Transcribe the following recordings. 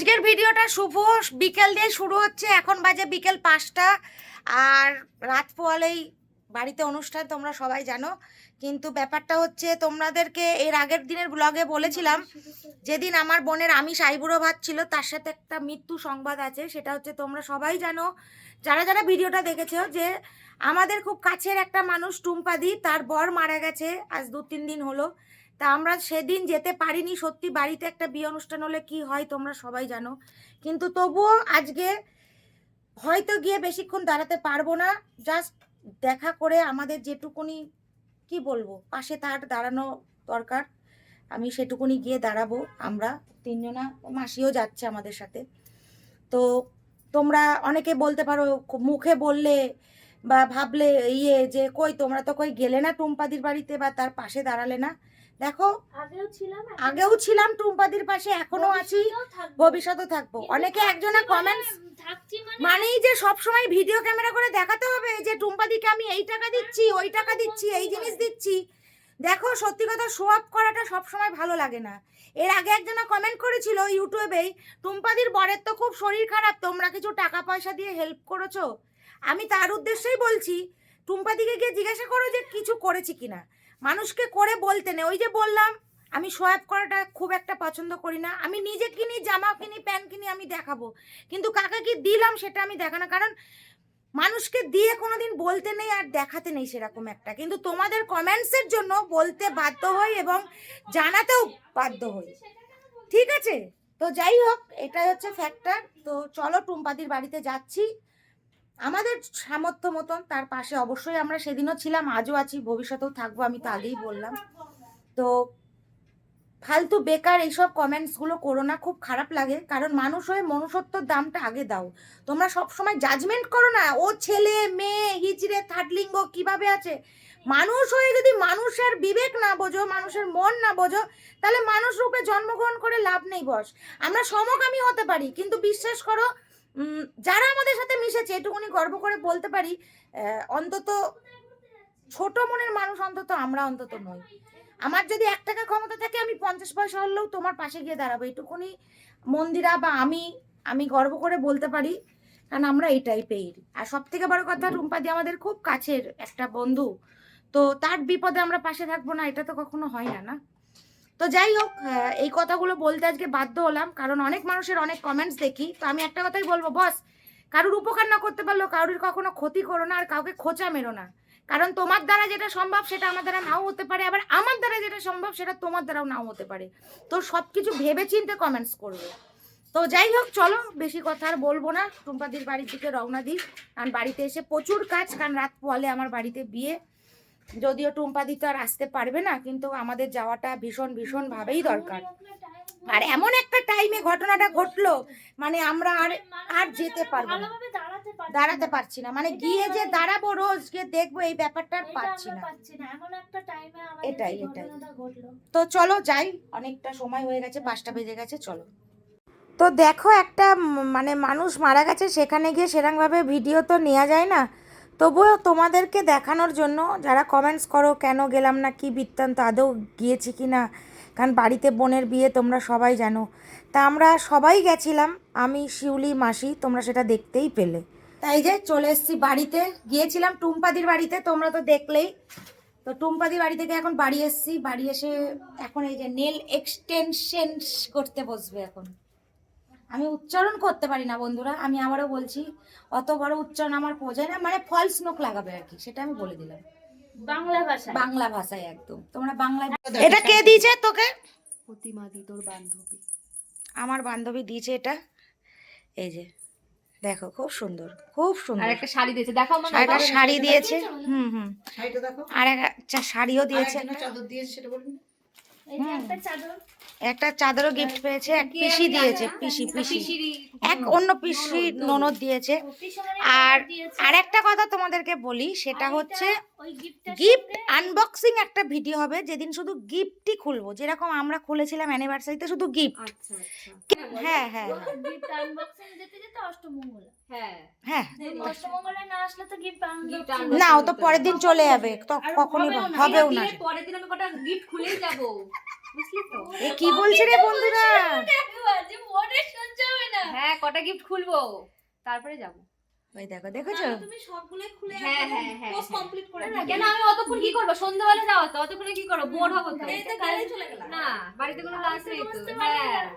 আজকের ভিডিওটা শুভ বিকেল দিয়ে শুরু হচ্ছে। এখন বাজে বিকেল পাঁচটা। আর রাত পোয়ালেই বাড়িতে অনুষ্ঠান, তোমরা সবাই জানো। কিন্তু ব্যাপারটা হচ্ছে, তোমাদেরকে এর আগের দিনের ব্লগে বলেছিলাম, যেদিন আমার বোনের আমি আইবুড়ো ভাত ছিল, তার সাথে একটা মৃত্যু সংবাদ আছে। সেটা হচ্ছে, তোমরা সবাই জানো, যারা যারা ভিডিওটা দেখেছ, যে আমাদের খুব কাছের একটা মানুষ টুম্পাদি তার বর মারা গেছে, আজ দু তিন দিন হলো। তা আমরা সেদিন যেতে পারিনি, সত্যি বাড়িতে একটা বিয়ে অনুষ্ঠান হলে কি হয় তোমরা সবাই জানো। কিন্তু তবুও আজকে হয়তো গিয়ে বেশিক্ষণ দাঁড়াতে পারব না জাস্ট দেখা করে আমাদের যেটুকুনি, কি বলব, পাশে তার দাঁড়ানো দরকার, আমি সেটুকুনি গিয়ে দাঁড়াবো আমরা তিনজনা, মাসিও যাচ্ছে আমাদের সাথে। তো তোমরা অনেকে বলতে পারো মুখে বললে বা ভাবলে ইয়ে যে কই তোমরা তো কই গেলে না টুম্পাদির বাড়িতে বা তার পাশে দাঁড়ালে না। দেখো আগেও ছিলাম টুম্পাদির পাশে এখনও আছি ভবিষ্যতেও থাকব। অনেকে একজনে কমেন্টস মানে মানেই যে সব সময় ভিডিও ক্যামেরা করে দেখাতে হবে যে টুম্পাদিকে আমি এই টাকা দিচ্ছি ওই টাকা দিচ্ছি এই জিনিস দিচ্ছি। দেখো সত্যি কথা শো আপ করাটা সব সময় ভালো লাগে না। এর আগে একজনা কমেন্ট করেছিল ইউটিউবেই টুম্পাদির বরের তো খুব শরীর খারাপ তোমরা কিছু টাকা পয়সা দিয়ে হেল্প করেছ? আমি তার উদ্দেশ্যেই বলছি টুম্পাদিকে গিয়ে জিজ্ঞাসা করো যে কিছু করেছি কিনা। মানুষকে করে বলতে নেই। ওই যে বললাম, আমি সোয়াব করাটা খুব একটা পছন্দ করি না। আমি নিজে কিনি, জামা কিনি, প্যান্ট কিনি, আমি দেখাবো। কিন্তু কাকে কি দিলাম সেটা আমি দেখানো কারণ মানুষকে দিয়ে কোনোদিন বলতে নেই আর দেখাতে নেই সেরকম একটা। কিন্তু তোমাদের কমেন্টসের জন্য বলতে বাধ্য হই এবং জানাতেও বাধ্য হই। ঠিক আছে? তো যাই হোক, এটাই হচ্ছে ফ্যাক্টর তো চলো টুম্পাদির বাড়িতে যাচ্ছি। আমাদের সামর্থ্য মতন তার পাশে অবশ্যই আমরা সেদিনও ছিলাম, আজও আছি, ভবিষ্যতেও থাকব আমি তো আগেই বললাম। তো ফালতু বেকার এইসব কমেন্টসগুলো করো না, খুব খারাপ লাগে, কারণ মানুষ হয়ে মনুষ্যত্বর দামটা আগে দাও। তোমরা সব সময় জাজমেন্ট করো না, ও ছেলে, মেয়ে, হিজড়ে থার্ডলিঙ্গ কীভাবে আছে? মানুষ হয়ে যদি মানুষের বিবেক না বোঝো, মানুষের মন না বোঝো, তাহলে মানুষ রূপে জন্মগ্রহণ করে লাভ নেই বস। আমরা সমকামী হতে পারি, কিন্তু বিশ্বাস করো যারা আমাদের সাথে মিশেছে, এটুকুনি গর্ব করে বলতে পারি অন্তত ছোট মনের মানুষ অন্তত আমরা অন্তত নই। আমার যদি এক টাকা ক্ষমতা থাকে, আমি পঞ্চাশ পয়সা হলেও তোমার পাশে গিয়ে দাঁড়াবো। এটুকুনি মন্দিরা বা আমি আমি গর্ব করে বলতে পারি, কারণ আমরা এই টাইপের আর সব থেকে বড় কথা, রুম্পাদি আমাদের খুব কাছের একটা বন্ধু, তো তার বিপদে আমরা পাশে থাকব না, এটা তো কখনো হয় না না? তো যাই হোক এই কথাগুলো বলতে আজকে বাধ্য হলাম, কারণ অনেক মানুষের অনেক কমেন্টস দেখি। তো আমি একটা কথাই বলব বস কারোর উপকার না করতে পারলেও কারোর কখনো ক্ষতি করো না আর কাউকে খোঁচা মেরো না। কারণ তোমার দ্বারা যেটা সম্ভব, সেটা আমার দ্বারা নাও হতে পারে, আবার আমার দ্বারা যেটা সম্ভব, সেটা তোমার দ্বারাও নাও হতে পারে। তো সব কিছু ভেবে চিন্তে কমেন্টস করবে। তো যাই হোক, চলো, বেশি কথা আর বলব না। টুম্পাদির বাড়ির দিকে রওনা দিই। কারণ বাড়িতে এসে প্রচুর কাজ, কারণ রাত পোয়ালে আমার বাড়িতে বিয়ে। যদিও টুম্পাদি তো আর আসতে পারবে না কিন্তু আমাদের যাওয়াটা ভীষণ ভীষণ ভাবেই দরকার। আর এমন একটা টাইমে ঘটনাটা ঘটলো মানে আমরা আর আর যেতে পারব না। দাঁড়াতে পারছি না। মানে গিয়ে যে দাঁড়াবো রোজ গিয়ে দেখব এই ব্যাপারটা আর পাচ্ছি না। এটাই, এটাই। তো চলো যাই অনেকটা সময় হয়ে গেছে পাঁচটা বেজে গেছে চলো। তো দেখো একটা মানে মানুষ মারা গেছে সেখানে গিয়ে সেরকমভাবে ভিডিও তো নেওয়া যায় না। তবুও তোমাদেরকে দেখানোর জন্য যারা কমেন্টস করো, কেন গেলাম না, কি বৃত্তান্ত, আদৌ গিয়েছি কি না, কারণ বাড়িতে বোনের বিয়ে তোমরা সবাই জানো। তা আমরা সবাই গেছিলাম, আমি, শিউলি, মাসি, তোমরা সেটা দেখতেই পেলে। তাই যে চলে এসেছি বাড়িতে, গিয়েছিলাম টুম্পাদির বাড়িতে, তোমরা তো দেখলেই। তো টুম্পাদি বাড়ি থেকে এখন বাড়ি এসেছি, বাড়ি এসে এখন এই যে নেল এক্সটেনশন করতে বসবে এখন। উচ্চারণ করতে পারি না বন্ধুরা। আমি আবারও বলছি অত বড় উচ্চারণ আমার পোজায় না মানে ফলস নোক লাগাবে আর কি সেটা আমি বলে দিলাম। বাংলা ভাষা বাংলা ভাষায় একদম। তোমরা বাংলা এটা কে দিয়েছে তোকে? প্রতিমাদি তোর বান্ধবী। আমার বান্ধবী দিয়েছে এটা। এই যে দেখো খুব সুন্দর খুব সুন্দর। আর একটা শাড়ি দিয়েছে দেখাও মানে একটা শাড়ি দিয়েছে হুম হুম। শাড়িটা দেখো আর একটা শাড়িও দিয়েছে। একটা চাদর দিয়েছে সেটা যে একটা চাদর। চাদরও গিফট পেয়েছে এক পিসি দিয়েছে পিসি পিসি। এক অন্য পিসি ননদ। দিয়েছে। আর। আর একটা কথা তোমাদেরকে বলি সেটা হচ্ছে গিফট আনবক্সিং একটা ভিডিও হবে যেদিন শুধু গিফটই খুলবো। যেরকম আমরা খুলেছিলাম অ্যানিভার্সারিতে শুধু গিফট আচ্ছা আচ্ছা। হ্যাঁ হ্যাঁ হ্যাঁ। গিফট আনবক্সিং যেতে যেতে অষ্টমঙ্গল। হ্যাঁ। হ্যাঁ। অষ্টমঙ্গলে না আসলে তো গিফট আনবক্সিং না ও তো পরের দিন চলে যাবে। কখনই হবেও না। না। পরের দিন আমি কটা গিফট খুলেই যাব। এ কি বলছে রে বন্ধুরা? যে মনে সহ্য হবে হ্যাঁ কটা গিফট খুলবো। তারপরে যাব। ওই দেখো দেখেছ? তুমি সবগুলোই খুলে হ্যাঁ হ্যাঁ হ্যাঁ কমপ্লিট না, কেন আমি অতক্ষণ কি করব? সন্ধ্যাবেলা যাওয়া তো অতক্ষণে কি করব? বোর হব তো এই তো কালে চলে গেলাম। না বাড়িতে কোনো কাজ নেই তো। বুঝতে পারবে হ্যাঁ। না।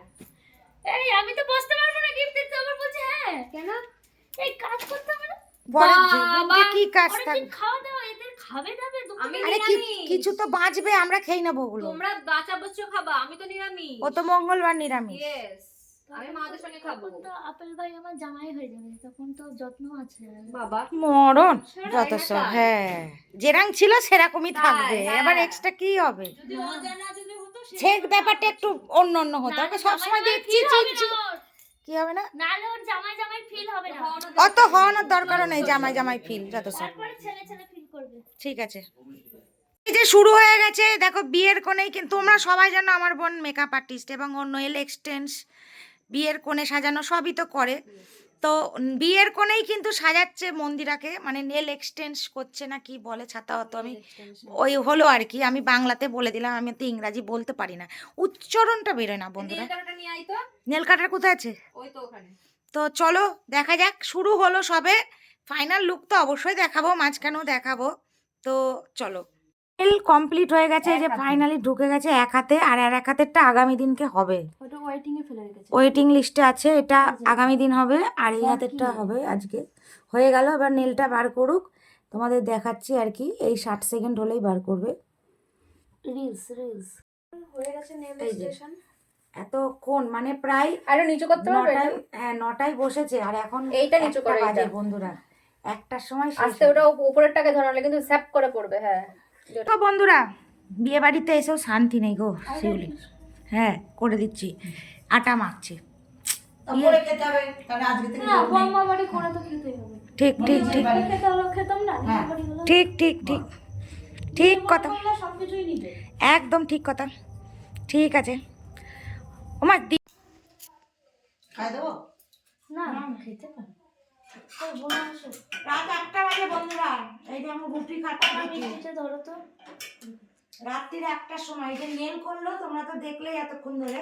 এই আমি তো বসতে পারব না গিফট দিতে। আমার বলছে হ্যাঁ। কেন? এই কাজ করতে হবে না? পরের বাবা, জীবনে কি কাজ থাকবে খাওয়া দাওয়া এদের খাবে দাবে আরে কিছু তো বাঁচবে আমরা খেয়ে নেব ওগুলো। তোমরা বাঁচা বচ্চ খাবা আমি তো নিরামিষ। ও তো মঙ্গলবার নিরামিষ। ইয়েস আমি মাদের সঙ্গে খাব। তখন তো আপেল ভাই আমার জামাই হয়ে যাবে তখন তো যত্ন আছে। বাবা। মরণ। যত সব হ্যাঁ। যেরাং ছিল সেরকমই থাকবে। হ্যাঁ। এবার এক্সট্রা কি হবে? যদি অজানা যদি হতো সে ব্যাপারটা একটু অন্য অন্য হতো। ওকে সবসময় দেখছি চিনছি কি হবে না? নালে ওর জামাই জামাই ফিল হবে না। অত হওয়ানোর দরকারও নেই জামাই জামাই ফিল যত সব। তারপরে ছেলে ছেলে ফিল করবে। ঠিক আছে। এই যে শুরু হয়ে গেছে দেখো বিয়ের কোণেই কিন্তু তোমরা সবাই জানো আমার বোন মেকআপ আর্টিস্ট এবং অন্য এল এক্সটেন্স বিয়ের কোণে সাজানো সবই তো করে। তো বিয়ের কোণেই কিন্তু সাজাচ্ছে মন্দিরাকে মানে নেল এক্সটেন্স করছে না কি বলে ছাতা হতো আমি ওই হলো আর কি আমি বাংলাতে বলে দিলাম আমি তো ইংরাজি বলতে পারি না। উচ্চারণটা বেরোয় না বন্ধুরা। নীল কাটার কোথায় আছে? তো চলো দেখা যাক শুরু হলো সবে। ফাইনাল লুক তো অবশ্যই দেখাবো মাঝখানেও দেখাবো। তো চলো। কমপ্লিট হয়ে গেছে যে ফাইনালি ঢুকে গেছে এক হাতে আর আর এক হাতেরটা আগামী দিনকে হবে। ওয়েটিং লিস্টে আছে এটা আগামী দিন হবে আর এই হাতেরটা হবে আজকে। হয়ে গেল এবার নেলটা বার করুক। তোমাদের দেখাচ্ছি আর কি এই ষাট সেকেন্ড হলেই বার করবে। রিলস রিলস হয়ে গেছে নেল যে। এতক্ষণ মানে প্রায় আরে নিচু করতে পারবে হ্যাঁ নটায় বসেছে। আর এখন এইটা নিচু করে বাজে বন্ধুরা। একটার সময় আস্তে। ওটা উপরেরটাকে ধরালে কিন্তু স্যাপ করে পড়বে হ্যাঁ। তো বন্ধুরা বিয়ে বাড়িতে এসেও শান্তি নেই গো শিউলি। হ্যাঁ করে দিচ্ছি। আটা মাখছি। খেতেই হবে। ঠিক ঠিক ঠিক। হ্যাঁ। ঠিক ঠিক ঠিক। ঠিক কথা। একদম ঠিক কথা। ঠিক আছে। ওমা দি খাই দেবো? না খেতে পারে রাত একটা বাজে বন্ধুরা। এই যে আমি রুটি খাচ্ছি ধরো তো। রাত্রির একটার সময় এই যে নেল করল তোমরা তো দেখলেই এতক্ষণ ধরে।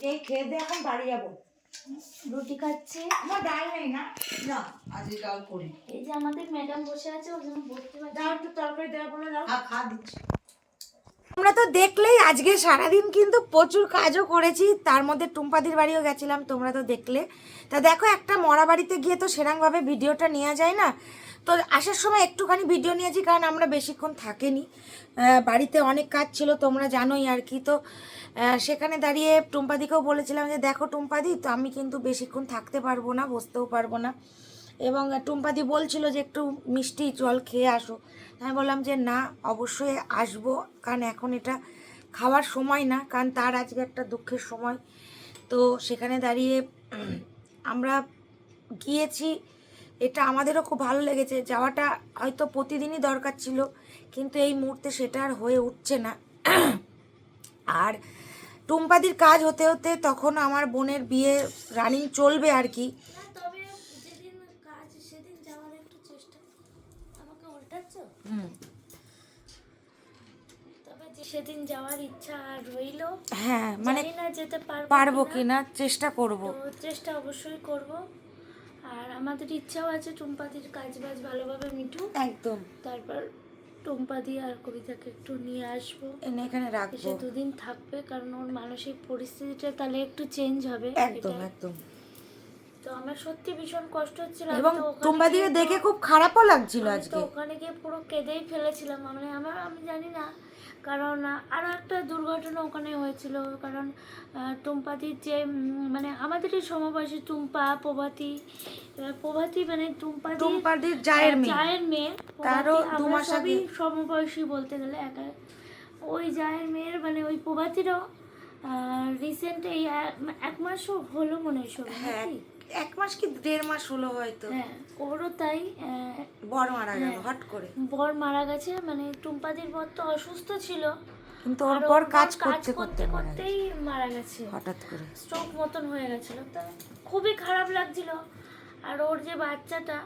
যেই খেয়ে দিয়ে এখন বাড়ি যাব। রুটি খাচ্ছে। আমার ডাল নেই না? না। আজকে ডাল করি। এই যে আমাদের ম্যাডাম বসে আছে ওর জন্য বসতে পারছি দাও একটু তরকারি দেওয়া বলে দাও। খা খা দিচ্ছি। আমরা তো দেখলেই আজকে সারাদিন কিন্তু প্রচুর কাজও করেছি। তার মধ্যে টুম্পাদির বাড়িও গেছিলাম, তোমরা তো দেখলে। তা দেখো, একটা মরা বাড়িতে গিয়ে তো সেরকমভাবে ভিডিওটা নেওয়া যায় না। তো আসার সময় একটুখানি ভিডিও নিয়েছি, কারণ আমরা বেশিক্ষণ থাকিনি। বাড়িতে অনেক কাজ ছিল, তোমরা জানোই আর কি। তো সেখানে দাঁড়িয়ে টুম্পাদিকেও বলেছিলাম যে, দেখো টুম্পাদি, তো আমি কিন্তু বেশিক্ষণ থাকতে পারব না, বসতেও পারব না। এবং টুম্পাদি বলছিল যে একটু মিষ্টি জল খেয়ে আসো। আমি বললাম যে না, অবশ্যই আসব, কারণ এখন এটা খাওয়ার সময় না, কারণ তার আজকে একটা দুঃখের সময়। তো সেখানে দাঁড়িয়ে আমরা গিয়েছি। এটা আমাদেরও খুব ভালো লেগেছে, যাওয়াটা হয়তো প্রতিদিনই দরকার ছিল, কিন্তু এই মুহূর্তে সেটা আর হয়ে উঠছে না। আর টুম্পাদির কাজ হতে হতে তখন আমার বোনের বিয়ে রানিং চলবে আর কি না তবে যেদিন কাজ সেদিন যাওয়ার একটু চেষ্টা আমাকে উল্টাচ্ছ তবে যে সেদিন যাওয়ার ইচ্ছা আর রইল হ্যাঁ মানে না যেতে পারব পারব কিনা। চেষ্টা করব। চেষ্টা অবশ্যই করব। আর আমাদের ইচ্ছাও আছে টুম্পাদির কাজ বাজ ভালোভাবে মিটুক। একদম। তারপর টুম্পাদি আর কবিতাকে একটু নিয়ে আসব। এনে এখানে রাখব। এসে দুদিন থাকবে কারণ ওর মানসিক পরিস্থিতিটা তাহলে একটু চেঞ্জ হবে একদম একদম। তো আমার সত্যি ভীষণ কষ্ট হচ্ছিল। এবং তো তোমরা দিয়ে দেখে খুব খারাপও লাগছিল আজকে। ওখানে গিয়ে পুরো কেঁদেই ফেলেছিলাম। মানে আমার আমি জানি না কারণ আরও একটা দুর্ঘটনা ওখানে হয়েছিল। কারণ টুম্পাদির যে মানে আমাদেরই সমবয়সী টুম্পা প্রভাতী প্রভাতী মানে টুম্পাদি টুম্পাদির জায়ের মেয়ে। জায়ের মেয়ে। তারও দু আমরা মাস আগে। সমবয়সী বলতে গেলে একা। ওই জায়ের মেয়ের মানে ওই প্রভাতীরও রিসেন্ট এই এক- মাসও হলো মনে হয় হ্যাঁ? এক মাস কি দেড় মাস হলো হয়তো। হ্যাঁ ওরও তাই বর মারা গেল হ্যাঁ। হট করে। বর মারা গেছে মানে টুম্পাদির বর তো অসুস্থ ছিল। কিন্তু ওর বর কাজ করতে করতে করতেই মারা গেছে। হঠাৎ করে। স্ট্রোক মতন হয়ে গেছিল। তা খুবই খারাপ লাগছিল। আর ওর যে বাচ্চাটা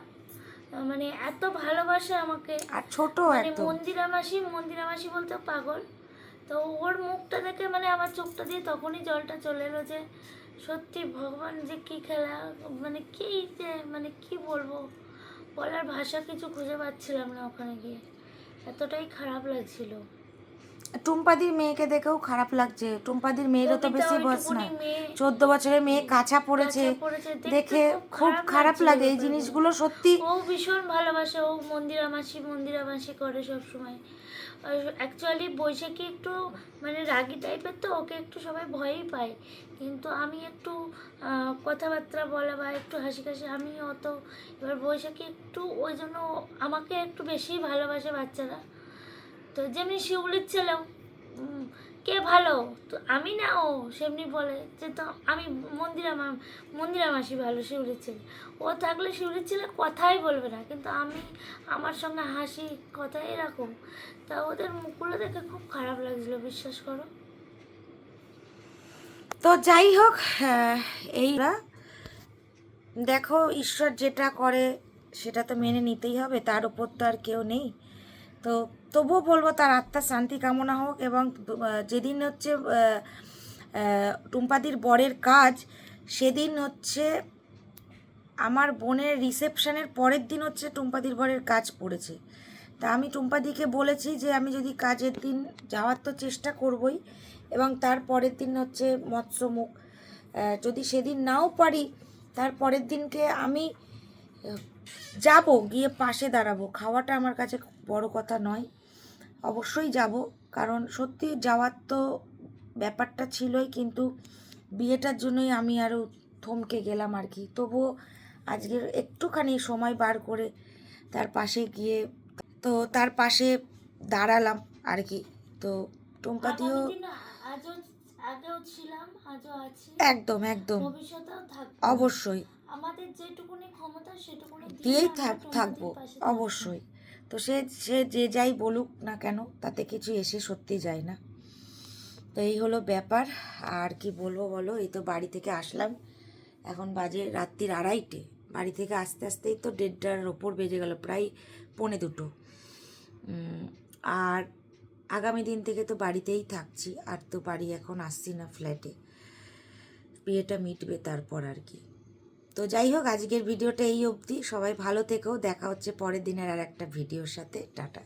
মানে এত ভালোবাসে আমাকে। আর ছোট মানে মন্দিরা মাসি মন্দিরা মাসি বলতে পাগল। তো ওর মুখটা দেখে মানে আমার চোখটা দিয়ে তখনই জলটা চলে এলো যে সত্যি ভগবান যে কী খেলা মানে কি যে মানে কি বলব? বলার ভাষা কিছু খুঁজে পাচ্ছিলাম না ওখানে গিয়ে। এতটাই খারাপ লাগছিল। টুম্পাদির মেয়েকে দেখেও খারাপ লাগছে। টুম্পাদির মেয়েরও তো বেশি বয়স মেয়ে। চোদ্দ বছরের মেয়ে কাছা পড়েছে। দেখে খুব খারাপ লাগে। এই জিনিসগুলো সত্যি ও ভীষণ ভালোবাসে। ও মন্দিরা মাসি মন্দিরা মাসি করে সব সময় অ্যাকচুয়ালি বৈশাখী একটু মানে রাগি টাইপের তো ওকে একটু সবাই ভয়ই পায়। কিন্তু আমি একটু কথাবার্তা বলা বা একটু হাসি কাশি আমি অত এবার বৈশাখী একটু ওই জন্য আমাকে একটু বেশি ভালোবাসে বাচ্চারা। তো যেমনি শিউলির ছেলেও কে ভালো? তো আমি না ও সেমনি বলে যে তো আমি মন্দিরা মা মন্দিরা মাসি ভালো শিউলির ছেলে। ও থাকলে শিউলির ছেলে কথাই বলবে না কিন্তু আমি আমার সঙ্গে হাসি কথা এরকম তা ওদের মুখগুলো দেখে খুব খারাপ লাগছিল বিশ্বাস করো। তো যাই হোক আহ, এই দেখো ঈশ্বর যেটা করে সেটা তো মেনে নিতেই হবে তার উপর তো আর কেউ নেই। তো তবুও বলব তার আত্মার শান্তি কামনা হোক এবং যেদিন হচ্ছে টুম্পাদির বরের কাজ, সেদিন হচ্ছে আমার বোনের রিসেপশনের পরের দিন হচ্ছে টুম্পাদির বরের কাজ পড়েছে। তা আমি টুম্পাদিকে বলেছি যে আমি যদি কাজের দিন যাওয়ার তো চেষ্টা করবই এবং তার পরের দিন হচ্ছে মৎস্যমুখ। যদি সেদিন নাও পারি, তার পরের দিনকে আমি যাব, গিয়ে পাশে দাঁড়াবো। খাওয়াটা আমার কাছে বড় কথা নয়। অবশ্যই যাব। কারণ সত্যি যাওয়ার তো ব্যাপারটা ছিলই কিন্তু বিয়েটার জন্যই আমি আরও থমকে গেলাম আর কি। তবুও আজকে একটুখানি সময় বার করে তার পাশে গিয়ে তো তার পাশে দাঁড়ালাম আর কি। তো আগেও ছিলাম আজও আছি। একদম একদম। অবশ্যই। আমাদের যেটুকুনি ক্ষমতা সেটুকুনি দিয়েই থাকব। অবশ্যই। তো সে সে যে যাই বলুক না কেন, তাতে কিছু এসে সত্যি যায় না। তো এই হলো ব্যাপার। আর কি বলব বলো, এই তো বাড়ি থেকে আসলাম। এখন বাজে রাত্রির আড়াইটে। বাড়ি থেকে আস্তে আস্তেই তো দেড়টার ওপর বেজে গেল, প্রায় পৌনে দুটো। আর আগামী দিন থেকে তো বাড়িতেই থাকছি, আর তো বাড়ি এখন আসছি না ফ্ল্যাটে বিয়েটা মিটবে তারপর আর কি। তো যাই হোক আজকের ভিডিওটা এই অবধি। সবাই ভালো থেকেও দেখা হচ্ছে পরের দিনের আর একটা ভিডিওর সাথে। টাটা।